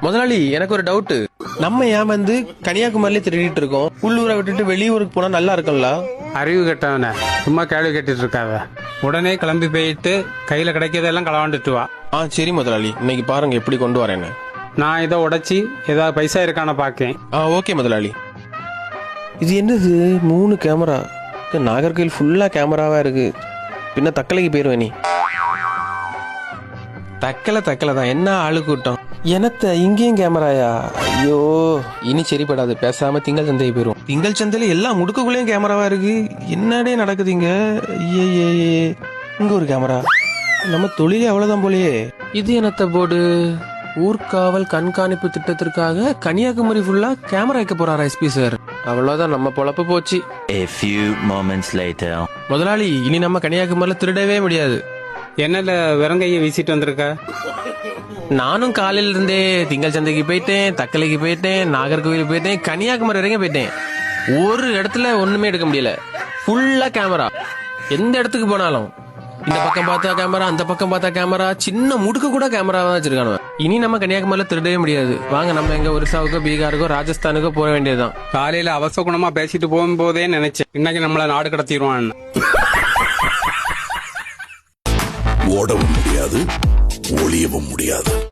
முதலாளி எனக்கு ஒரு டவுட் நம்ம ஏன் வந்து கன்னியாகுமரியில திருடிட்டு இருக்கோம்? உள்ளூரை விட்டுட்டு வெளியூருக்கு போனா நல்லா இருக்கும்ல? அறிவு கெட்டவன. சும்மா கேள்வி கேட்டுட்டு இருக்காத உடனே கிளம்பி போயிட்டு கையில கிடைக்கிறதெல்லாம் களவாண்டுட்டு வா. ஆ சரி முதலாளி. இன்னைக்கு பாருங்க எப்படி கொண்டு வரேன்னு நான் இதை உடைச்சி ஏதாவது பைசா இருக்கான பாக்கேன். ஆ ஓகே முதலாளி. இது என்னது? மூணு கேமரா. இது நாகர்கோயில் ஃபுல்லா கேமராவா இருக்கு. பின்ன தக்கலைக்கு போயிருவேன் நீ. தக்கலை தக்கலை தான். என்ன ஆளு கூட்டம் எனத்த இங்கேயும் கேமராயா? ஐயோ. இனி சரிப்படாது பேசாம திங்கள் சந்தைக்கு போயிரும். திங்கள் சந்தையில எல்லா முடுக்குக்குள்ளேயும் கேமராவா இருக்கு? என்னடே நடக்குதுங்க? ஐயே இங்க ஒரு கேமரா. நம்ம தொழிலே அவ்வளவுதான் போலயே. இது என்னத்த போர்டு ஊர்காவல் கண்காணிப்பு திட்டத்திற்காக கன்னியாகுமரி ஃபுல்லா கேமரா வைக்க போறாரா எஸ்பி சார் அவ்வளவுதான் நம்ம பொழப்பு போச்சு. A few moments later. முதலாளி இனி நம்ம கன்னியாகுமரியில திருடவே முடியாது. என்னல வெறுங்கையை வீசிட்டு வந்திருக்க? நானும் காலையில இருந்தே திங்கள் சந்தைக்கு போயிட்டேன் தக்கலைக்கு போயிட்டேன் நாகர்கோவில் போயிட்டேன் கன்னியாகுமரி வரைக்கும் போயிட்டேன். ஒரு இடத்துல ஒண்ணுமே எடுக்க முடியல. ஃபுல்லா கேமரா எந்த இடத்துக்கு போனாலும். இந்த பக்கம் பார்த்தா கேமரா அந்த பக்கம் பார்த்தா கேமரா சின்ன முடுக்கு கூட கேமரா தான் வச்சிருக்கானு இனி நம்ம கன்னியாகுமரியில திருடவே முடியாது. வாங்க நம்ம எங்க ஒரிசாவுக்கோ பீகாருக்கோ ராஜஸ்தானுக்கோ போக வேண்டியதுதான். காலையில அவசகுணமா பேசிட்டு போகும்போதே நினைச்சேன். இன்னைக்கு நம்மள நாடு கடத்திடுவான்னு. ஓடவும் முடியாது ஒளியவும் முடியாது.